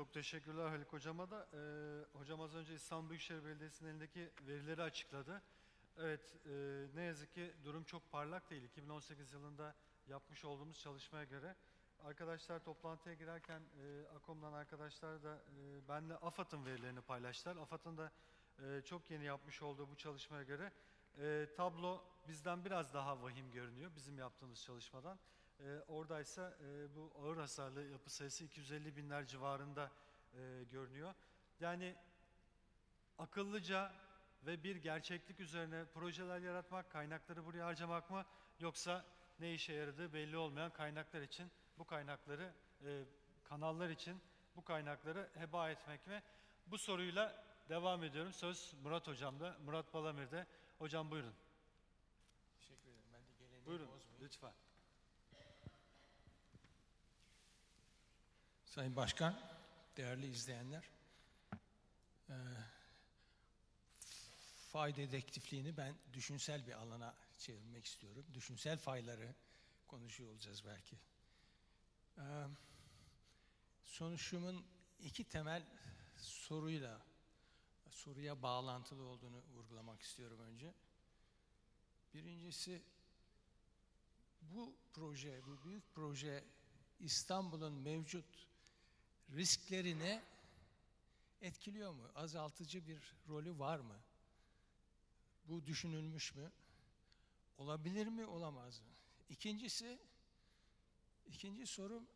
Çok teşekkürler Haluk Hocama da. Ee, hocam az önce İstanbul Büyükşehir Belediyesi'nin elindeki verileri açıkladı. Evet, e, ne yazık ki durum çok parlak değil. 2018 yılında yapmış olduğumuz çalışmaya göre. Arkadaşlar toplantıya girerken e, AKOM'dan arkadaşlar da e, benle AFAD'ın verilerini paylaştılar. AFAD'ın da e, çok yeni yapmış olduğu bu çalışmaya göre e, tablo bizden biraz daha vahim görünüyor bizim yaptığımız çalışmadan. E, oradaysa e, bu ağır hasarlı yapı sayısı 250 binler civarında e, görünüyor. Yani akıllıca ve bir gerçeklik üzerine projeler yaratmak, kaynakları buraya harcamak mı yoksa ne işe yaradığı belli olmayan kaynaklar için bu kaynakları e, kanallar için bu kaynakları heba etmek mi? Bu soruyla devam ediyorum. Söz Murat Hocam'da, Murat Balamir'de. Hocam buyurun. Teşekkür ederim. Ben de geleneği Buyurun bozmayayım. lütfen. Sayın Başkan, değerli izleyenler, eee fay dedektifliğini ben düşünsel bir alana çevirmek istiyorum. Düşünsel fayları konuşuyor olacağız belki. Eee sonuçumun iki temel soruyla, soruya bağlantılı olduğunu vurgulamak istiyorum önce. Birincisi, bu proje, bu büyük proje İstanbul'un mevcut risklerine etkiliyor mu? Azaltıcı bir rolü var mı? Bu düşünülmüş mü? Olabilir mi, olamaz mı? İkincisi, ikinci sorum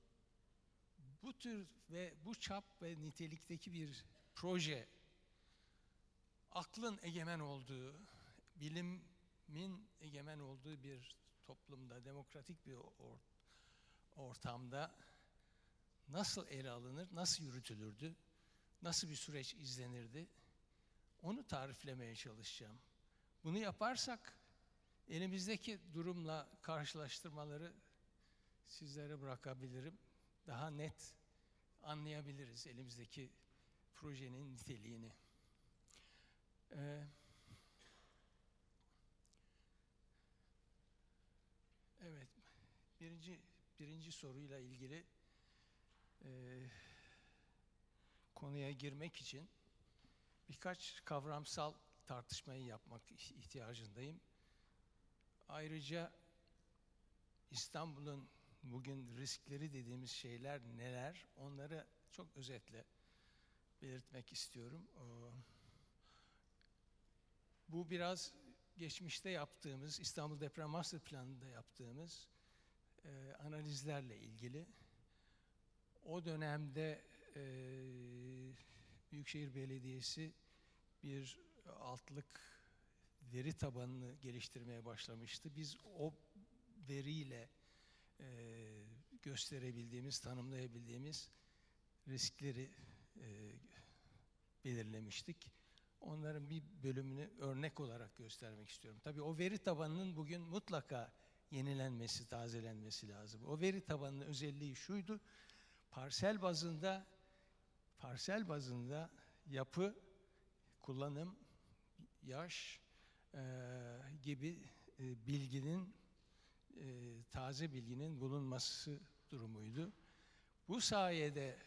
bu tür ve bu çap ve nitelikteki bir proje aklın egemen olduğu, bilimin egemen olduğu bir toplumda, demokratik bir or- ortamda nasıl ele alınır, nasıl yürütülürdü, nasıl bir süreç izlenirdi, onu tariflemeye çalışacağım. Bunu yaparsak elimizdeki durumla karşılaştırmaları sizlere bırakabilirim. Daha net anlayabiliriz elimizdeki projenin niteliğini. Ee, evet, birinci birinci soruyla ilgili e, konuya girmek için birkaç kavramsal tartışmayı yapmak ihtiyacındayım. Ayrıca İstanbul'un bugün riskleri dediğimiz şeyler neler? Onları çok özetle belirtmek istiyorum. Ee, Bu biraz geçmişte yaptığımız, İstanbul Deprem Master Planı'nda yaptığımız e, analizlerle ilgili. O dönemde e, Büyükşehir Belediyesi bir altlık veri tabanını geliştirmeye başlamıştı. Biz o veriyle e, gösterebildiğimiz, tanımlayabildiğimiz riskleri e, belirlemiştik. Onların bir bölümünü örnek olarak göstermek istiyorum. Tabii o veri tabanının bugün mutlaka yenilenmesi, tazelenmesi lazım. O veri tabanının özelliği şuydu. Parsel bazında parsel bazında yapı, kullanım, yaş e, gibi e, bilginin e, taze bilginin bulunması durumuydu. Bu sayede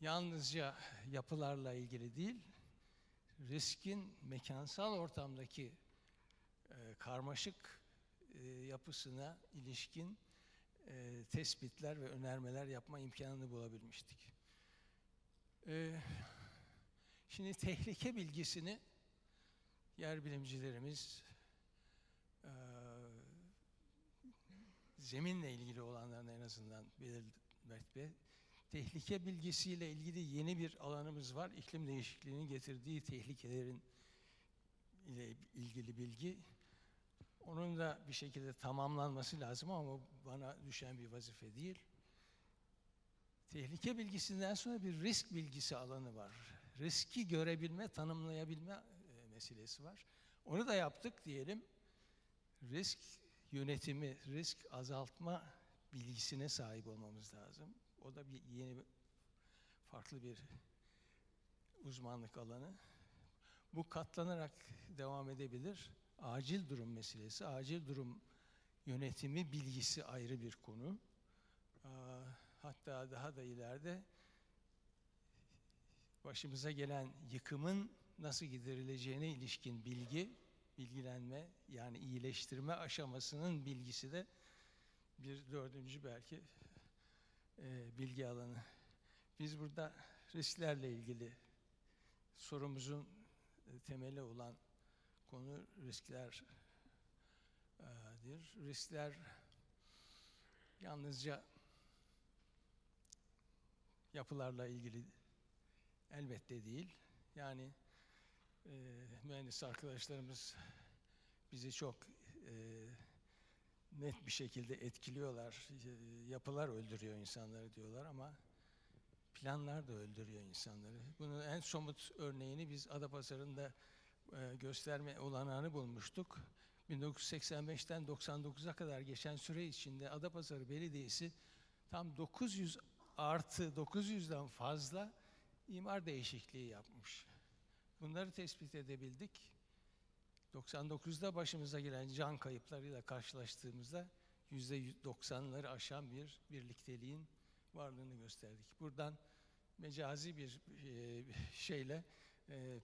yalnızca yapılarla ilgili değil, riskin mekansal ortamdaki e, karmaşık e, yapısına ilişkin e, tespitler ve önermeler yapma imkanını bulabilmiştik. E, şimdi tehlike bilgisini yer bilimcilerimiz e, zeminle ilgili olanların en azından belirtme tehlike bilgisiyle ilgili yeni bir alanımız var. İklim değişikliğinin getirdiği tehlikelerin ile ilgili bilgi. Onun da bir şekilde tamamlanması lazım ama bana düşen bir vazife değil. Tehlike bilgisinden sonra bir risk bilgisi alanı var. Riski görebilme, tanımlayabilme e, meselesi var. Onu da yaptık diyelim. Risk yönetimi, risk azaltma bilgisine sahip olmamız lazım. O da bir yeni farklı bir uzmanlık alanı. Bu katlanarak devam edebilir. Acil durum meselesi, acil durum yönetimi bilgisi ayrı bir konu. Hatta daha da ileride başımıza gelen yıkımın nasıl giderileceğine ilişkin bilgi, bilgilenme yani iyileştirme aşamasının bilgisi de bir dördüncü belki e, bilgi alanı. Biz burada risklerle ilgili sorumuzun e, temeli olan konu risklerdir. Riskler yalnızca yapılarla ilgili elbette değil. Yani e, mühendis arkadaşlarımız bizi çok e, net bir şekilde etkiliyorlar. E, Yapılar öldürüyor insanları diyorlar ama planlar da öldürüyor insanları. Bunun en somut örneğini biz Adapazarı'nda gösterme olanağını bulmuştuk. 1985'ten 99'a kadar geçen süre içinde Adapazarı Belediyesi tam 900 artı 900'den fazla imar değişikliği yapmış. Bunları tespit edebildik. 99'da başımıza gelen can kayıplarıyla karşılaştığımızda %90'ları aşan bir birlikteliğin varlığını gösterdik. Buradan mecazi bir e, şeyle e,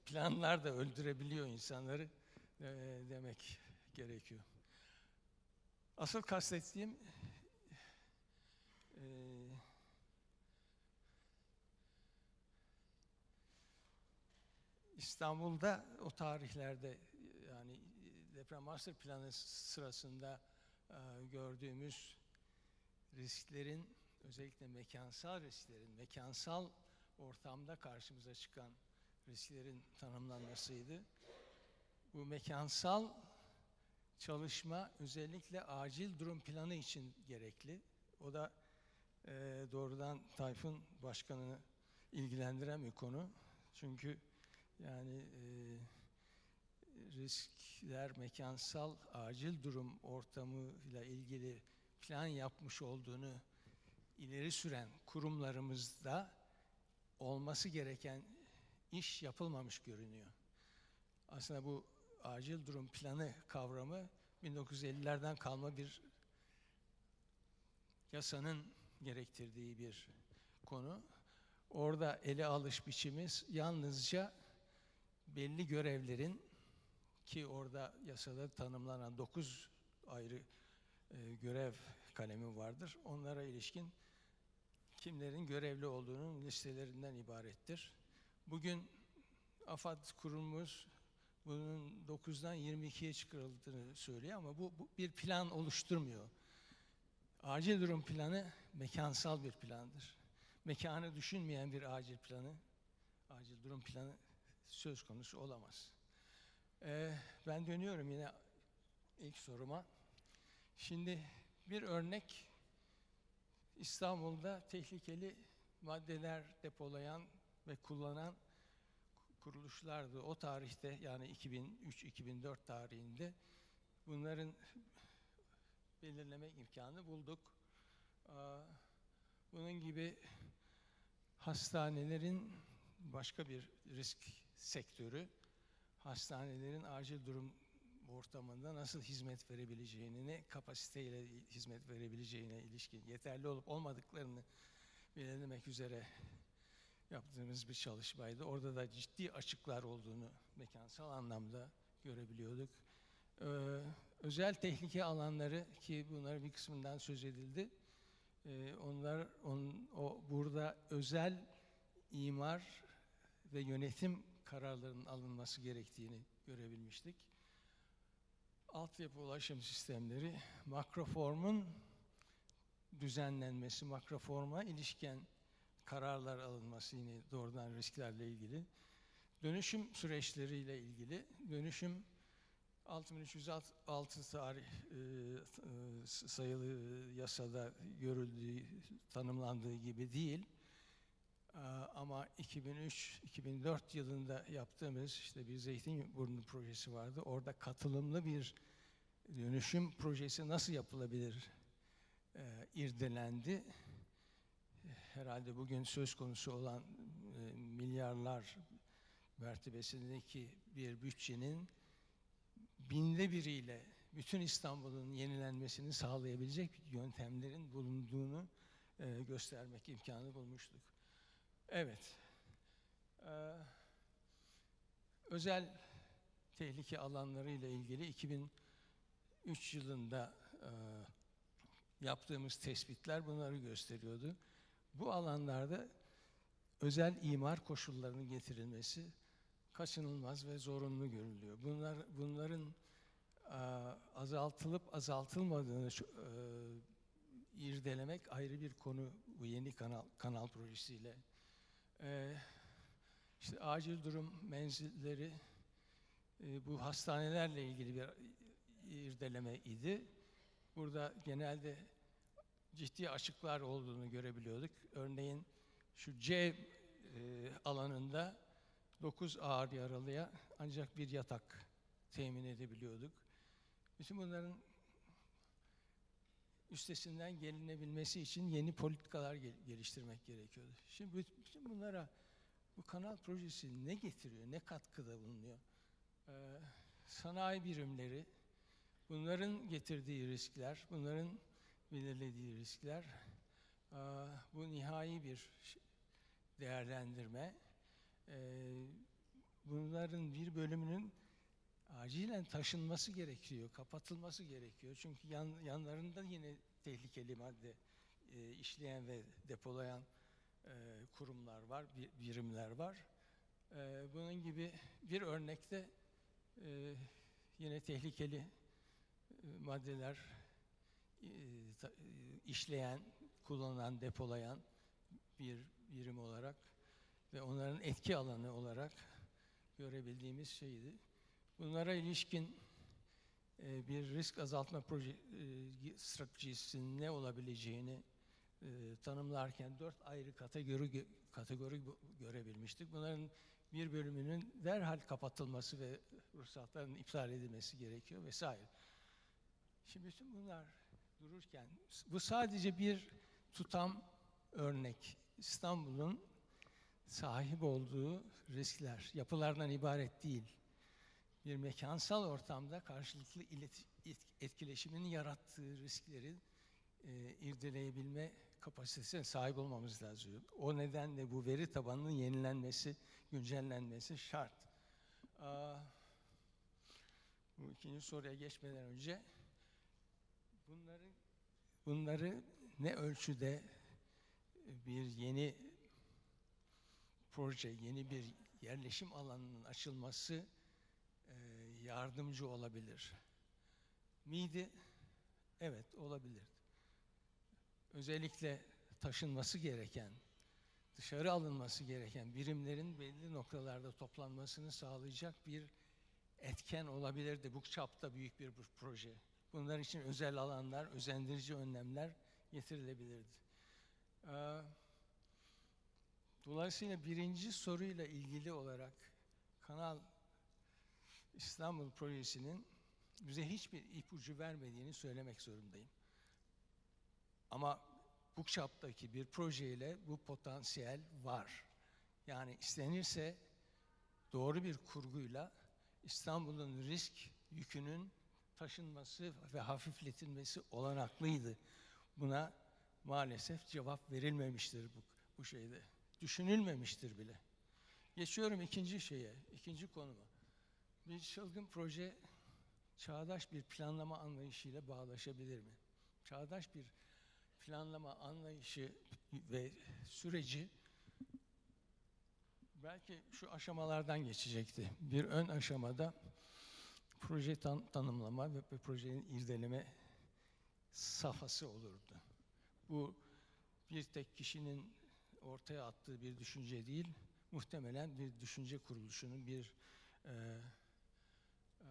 planlar da öldürebiliyor insanları e, demek gerekiyor. Asıl kastettiğim e, İstanbul'da o tarihlerde yani deprem master planı sırasında e, gördüğümüz risklerin özellikle mekansal risklerin mekansal ortamda karşımıza çıkan risklerin tanımlanmasıydı. Bu mekansal çalışma özellikle acil durum planı için gerekli. O da e, doğrudan Tayfun Başkanı'nı ilgilendiren bir konu. Çünkü yani e, riskler mekansal acil durum ortamıyla ilgili plan yapmış olduğunu ileri süren kurumlarımızda olması gereken iş yapılmamış görünüyor. Aslında bu acil durum planı kavramı 1950'lerden kalma bir yasanın gerektirdiği bir konu. Orada ele alış biçimimiz yalnızca belli görevlerin ki orada yasada tanımlanan 9 ayrı e, görev kalemi vardır. Onlara ilişkin kimlerin görevli olduğunun listelerinden ibarettir. Bugün AFAD kurumumuz bunun 9'dan 22'ye çıkarıldığını söylüyor ama bu, bu bir plan oluşturmuyor. Acil durum planı mekansal bir plandır. Mekanı düşünmeyen bir acil planı, acil durum planı söz konusu olamaz. Ee, ben dönüyorum yine ilk soruma. Şimdi bir örnek İstanbul'da tehlikeli maddeler depolayan ve kullanan kuruluşlardı. O tarihte yani 2003-2004 tarihinde bunların belirleme imkanı bulduk. Bunun gibi hastanelerin başka bir risk sektörü, hastanelerin acil durum ortamında nasıl hizmet verebileceğini, ne kapasiteyle hizmet verebileceğine ilişkin yeterli olup olmadıklarını belirlemek üzere yaptığımız bir çalışmaydı. Orada da ciddi açıklar olduğunu mekansal anlamda görebiliyorduk. Ee, özel tehlike alanları ki bunların bir kısmından söz edildi. Ee, onlar on, o burada özel imar ve yönetim kararlarının alınması gerektiğini görebilmiştik. Altyapı ulaşım sistemleri, makroformun düzenlenmesi, makroforma ilişken kararlar alınması yine doğrudan risklerle ilgili. Dönüşüm süreçleriyle ilgili, dönüşüm 6306 tarih e, e, sayılı yasada görüldüğü, tanımlandığı gibi değil. E, ama 2003-2004 yılında yaptığımız işte bir Zeytinburnu projesi vardı. Orada katılımlı bir dönüşüm projesi nasıl yapılabilir e, irdelendi herhalde bugün söz konusu olan e, milyarlar mertebesindeki bir bütçenin binde biriyle bütün İstanbul'un yenilenmesini sağlayabilecek yöntemlerin bulunduğunu e, göstermek imkanı bulmuştuk. Evet, Ee, özel tehlike alanları ile ilgili 2003 yılında e, yaptığımız tespitler bunları gösteriyordu. Bu alanlarda özel imar koşullarının getirilmesi kaçınılmaz ve zorunlu görülüyor. Bunlar bunların azaltılıp azaltılmadığını e, irdelemek ayrı bir konu bu yeni kanal kanal projesiyle. E, işte acil durum menzilleri e, bu hastanelerle ilgili bir irdeleme idi. Burada genelde ciddi açıklar olduğunu görebiliyorduk. Örneğin şu C e, alanında 9 ağır yaralıya ancak bir yatak temin edebiliyorduk. Bütün bunların üstesinden gelinebilmesi için yeni politikalar gel- geliştirmek gerekiyordu. Şimdi büt- bütün bunlara bu kanal projesi ne getiriyor, ne katkıda bulunuyor? Ee, sanayi birimleri, bunların getirdiği riskler, bunların belirlediği riskler, aa, bu nihai bir değerlendirme. Ee, bunların bir bölümünün acilen taşınması gerekiyor, kapatılması gerekiyor. Çünkü yan, yanlarında yine tehlikeli madde e, işleyen ve depolayan e, kurumlar var, bir- birimler var. E, bunun gibi bir örnekte e, yine tehlikeli e, maddeler e, e, işleyen, kullanılan, depolayan bir birim olarak ve onların etki alanı olarak görebildiğimiz şeydi. Bunlara ilişkin e, bir risk azaltma proje e, stratejisinin ne olabileceğini e, tanımlarken dört ayrı kategori kategori görebilmiştik. Bunların bir bölümünün derhal kapatılması ve ruhsatların iptal edilmesi gerekiyor vesaire. Şimdi bütün bunlar dururken bu sadece bir tutam örnek. İstanbul'un sahip olduğu riskler yapılardan ibaret değil. Bir mekansal ortamda karşılıklı etkileşimin yarattığı riskleri e, irdeleyebilme kapasitesine sahip olmamız lazım. O nedenle bu veri tabanının yenilenmesi, güncellenmesi şart. Aa, bu ikinci soruya geçmeden önce bunları bunları ne ölçüde bir yeni proje, yeni bir yerleşim alanının açılması e, yardımcı olabilir. Miydi? Evet, olabilir. Özellikle taşınması gereken, dışarı alınması gereken birimlerin belli noktalarda toplanmasını sağlayacak bir etken olabilirdi. Bu çapta büyük bir bir proje. Bunlar için özel alanlar, özendirici önlemler getirilebilirdi. Ee, Dolayısıyla birinci soruyla ilgili olarak Kanal İstanbul projesinin bize hiçbir ipucu vermediğini söylemek zorundayım. Ama bu çaptaki bir projeyle bu potansiyel var. Yani istenirse doğru bir kurguyla İstanbul'un risk yükünün taşınması ve hafifletilmesi olanaklıydı. Buna maalesef cevap verilmemiştir bu, bu şeyde. Düşünülmemiştir bile. Geçiyorum ikinci şeye, ikinci konuma. Bir çılgın proje çağdaş bir planlama anlayışıyla bağlaşabilir mi? Çağdaş bir planlama anlayışı ve süreci belki şu aşamalardan geçecekti. Bir ön aşamada proje tan- tanımlama ve projenin irdeleme safhası olurdu. Bu bir tek kişinin ortaya attığı bir düşünce değil, muhtemelen bir düşünce kuruluşunun, bir e, e,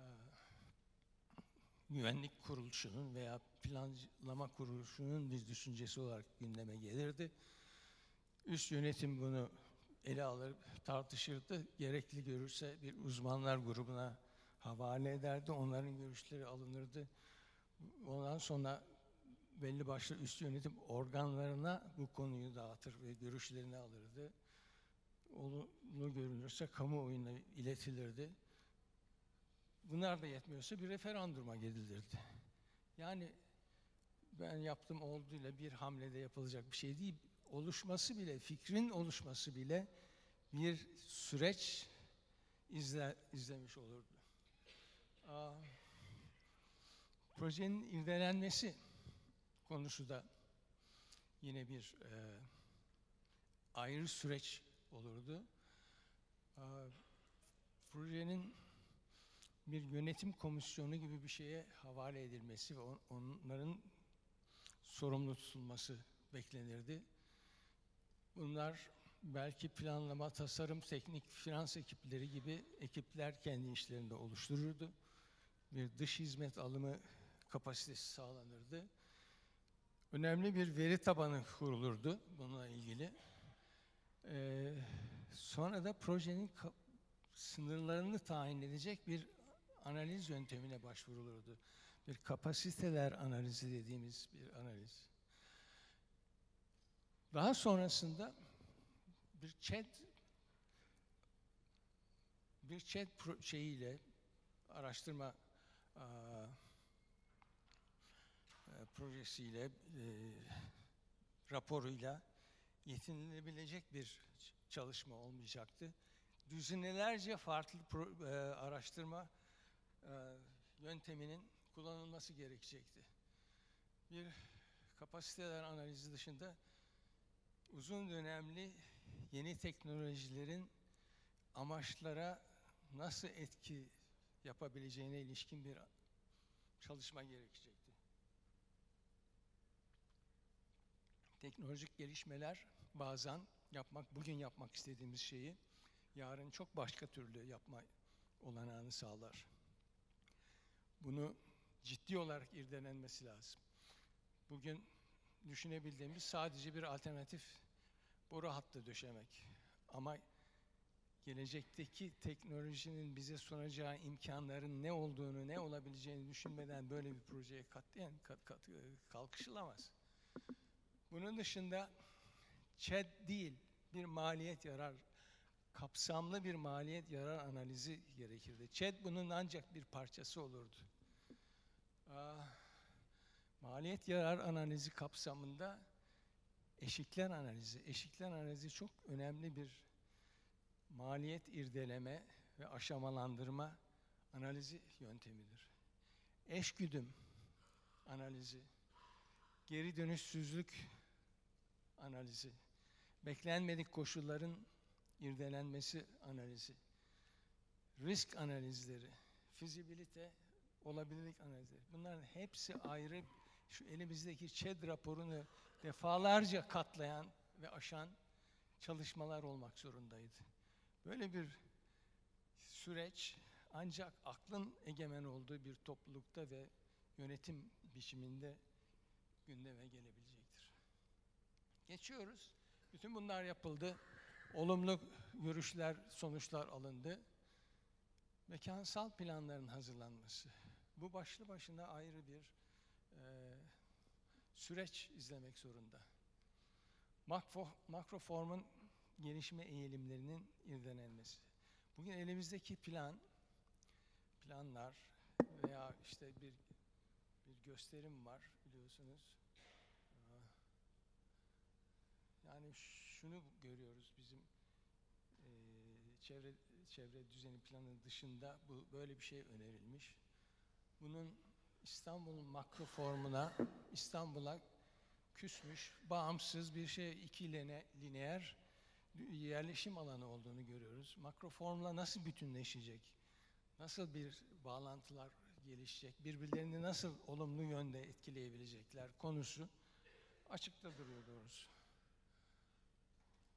güvenlik kuruluşunun veya planlama kuruluşunun bir düşüncesi olarak gündeme gelirdi. Üst yönetim bunu ele alır, tartışırdı. Gerekli görürse bir uzmanlar grubuna havale ederdi. Onların görüşleri alınırdı. Ondan sonra belli başlı üst yönetim organlarına bu konuyu dağıtır ve görüşlerini alırdı. Olumlu görünürse kamuoyuna iletilirdi. Bunlar da yetmiyorsa bir referanduma gidilirdi. Yani ben yaptım olduğuyla bir hamlede yapılacak bir şey değil. Oluşması bile, fikrin oluşması bile bir süreç izle, izlemiş olurdu. Aa, projenin irdelenmesi konusu da yine bir e, ayrı süreç olurdu. Aa, projenin bir yönetim komisyonu gibi bir şeye havale edilmesi ve on- onların sorumlu tutulması beklenirdi. Bunlar belki planlama, tasarım, teknik, finans ekipleri gibi ekipler kendi işlerinde oluştururdu. Bir dış hizmet alımı kapasitesi sağlanırdı. Önemli bir veri tabanı kurulurdu bununla ilgili. Ee, sonra da projenin sınırlarını tayin edecek bir analiz yöntemine başvurulurdu. Bir kapasiteler analizi dediğimiz bir analiz. Daha sonrasında bir chat bir chat şeyiyle araştırma projesiyle e, raporuyla yetinilebilecek bir çalışma olmayacaktı. Düzinelerce farklı pro- e, araştırma e, yönteminin kullanılması gerekecekti. Bir kapasiteler analizi dışında uzun dönemli yeni teknolojilerin amaçlara nasıl etki yapabileceğine ilişkin bir çalışma gerekecekti. Teknolojik gelişmeler bazen yapmak, bugün yapmak istediğimiz şeyi yarın çok başka türlü yapma olanağını sağlar. Bunu ciddi olarak irdelenmesi lazım. Bugün düşünebildiğimiz sadece bir alternatif boru hattı döşemek. Ama gelecekteki teknolojinin bize sunacağı imkanların ne olduğunu, ne olabileceğini düşünmeden böyle bir projeye katlayan kat, kat, e, kalkışılamaz. Bunun dışında ÇED değil, bir maliyet yarar, kapsamlı bir maliyet yarar analizi gerekirdi. ÇED bunun ancak bir parçası olurdu. Aa, maliyet yarar analizi kapsamında eşikler analizi. Eşikler analizi çok önemli bir maliyet irdeleme ve aşamalandırma analizi yöntemidir. Eşgüdüm analizi, geri dönüşsüzlük analizi, beklenmedik koşulların irdelenmesi analizi, risk analizleri, fizibilite, olabilirlik analizleri. Bunların hepsi ayrı şu elimizdeki ÇED raporunu defalarca katlayan ve aşan çalışmalar olmak zorundaydı. Böyle bir süreç ancak aklın egemen olduğu bir toplulukta ve yönetim biçiminde gündeme gelebilecektir. Geçiyoruz. Bütün bunlar yapıldı. Olumlu görüşler, sonuçlar alındı. Mekansal planların hazırlanması. Bu başlı başına ayrı bir e, süreç izlemek zorunda. Makro, makroformun gelişme eğilimlerinin irdelenmesi. Bugün elimizdeki plan, planlar veya işte bir bir gösterim var biliyorsunuz. Aa, Yani şunu görüyoruz bizim eee, çevre çevre düzeni planı dışında bu böyle bir şey önerilmiş. Bunun İstanbul'un makro formuna, İstanbul'a küsmüş, bağımsız bir şey iki line, lineer yerleşim alanı olduğunu görüyoruz. Makro formla nasıl bütünleşecek? Nasıl bir bağlantılar gelişecek? Birbirlerini nasıl olumlu yönde etkileyebilecekler konusu açıkta duruyor doğrusu.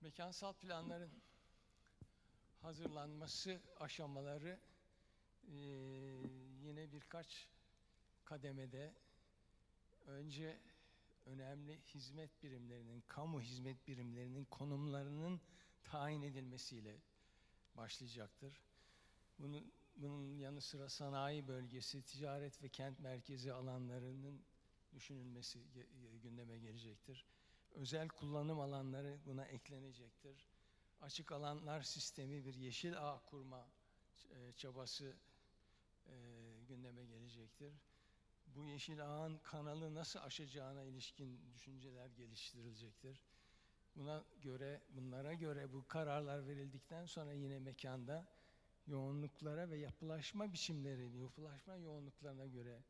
Mekansal planların hazırlanması aşamaları eee, yine birkaç kademede önce önemli hizmet birimlerinin, kamu hizmet birimlerinin konumlarının tayin edilmesiyle başlayacaktır. Bunun, bunun yanı sıra sanayi bölgesi, ticaret ve kent merkezi alanlarının düşünülmesi gündeme gelecektir. Özel kullanım alanları buna eklenecektir. Açık alanlar sistemi bir yeşil ağ kurma e, çabası e, gündeme gelecektir. Bu yeşil ağın kanalı nasıl aşacağına ilişkin düşünceler geliştirilecektir. Buna göre, bunlara göre bu kararlar verildikten sonra yine mekanda yoğunluklara ve yapılaşma biçimleri, yapılaşma yoğunluklarına göre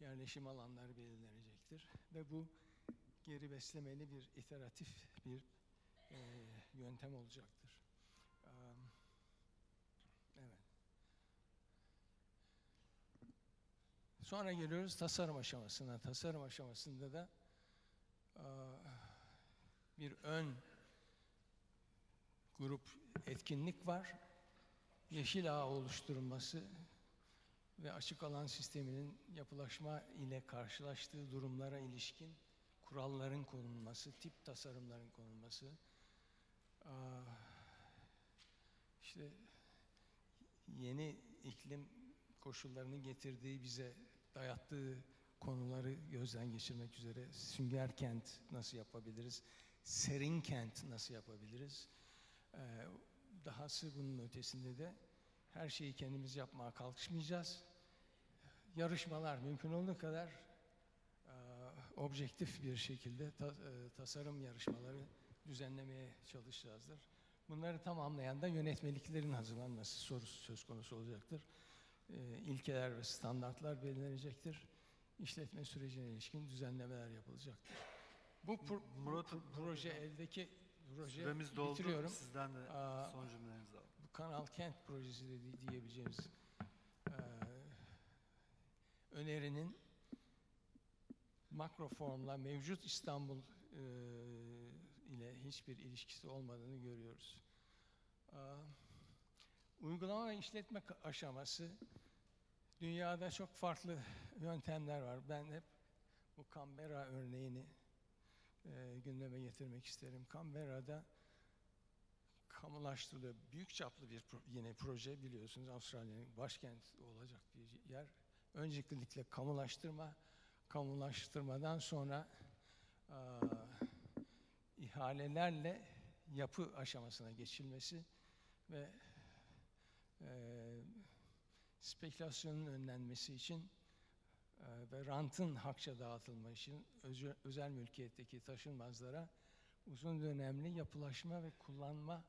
yerleşim alanları belirlenecektir. Ve bu geri beslemeli bir iteratif bir e, yöntem olacaktır. Am, evet. Sonra geliyoruz tasarım aşamasına. Tasarım aşamasında da bir ön grup etkinlik var. Yeşil ağ oluşturulması ve açık alan sisteminin yapılaşma ile karşılaştığı durumlara ilişkin kuralların konulması, tip tasarımların konulması, işte yeni iklim koşullarının getirdiği bize dayattığı konuları gözden geçirmek üzere sünger kent nasıl yapabiliriz, serin kent nasıl yapabiliriz, ee, dahası bunun ötesinde de her şeyi kendimiz yapmaya kalkışmayacağız. Yarışmalar mümkün olduğu kadar e, objektif bir şekilde ta- e, tasarım yarışmaları düzenlemeye çalışacağızdır. Bunları tamamlayan da yönetmeliklerin hazırlanması sorusu söz konusu olacaktır. E, ilkeler ve standartlar belirlenecektir. İşletme sürecine ilişkin düzenlemeler yapılacaktır. Bu pro- Murat- proje eldeki proje Süremiz doldu. bitiriyorum. Sizden de Aa, son cümlelerinizi alalım. bu Kanal Kent projesi de di- diyebileceğimiz eee, önerinin makro formla mevcut İstanbul eee, ile hiçbir ilişkisi olmadığını görüyoruz. Aa, uygulama ve işletme aşaması dünyada çok farklı yöntemler var. Ben hep bu Canberra örneğini eee, gündeme getirmek isterim. Canberra'da kamulaştırılıyor. Büyük çaplı bir pro- yine proje biliyorsunuz Avustralya'nın başkent olacak bir yer. Öncelikle kamulaştırma, kamulaştırmadan sonra aa, ihalelerle yapı aşamasına geçilmesi ve eee spekülasyonun önlenmesi için eee, ve rantın hakça dağıtılma için özel, mülkiyetteki taşınmazlara uzun dönemli yapılaşma ve kullanma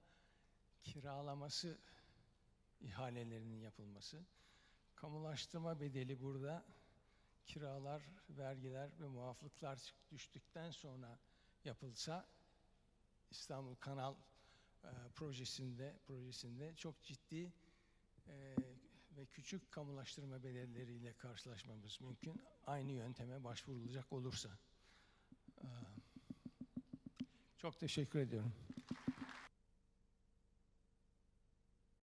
kiralaması ihalelerinin yapılması. Kamulaştırma bedeli burada kiralar, vergiler ve muaflıklar düştükten sonra yapılsa İstanbul Kanal e, projesinde projesinde çok ciddi e, ve küçük kamulaştırma bedelleriyle karşılaşmamız mümkün. Aynı yönteme başvurulacak olursa. Çok teşekkür ediyorum.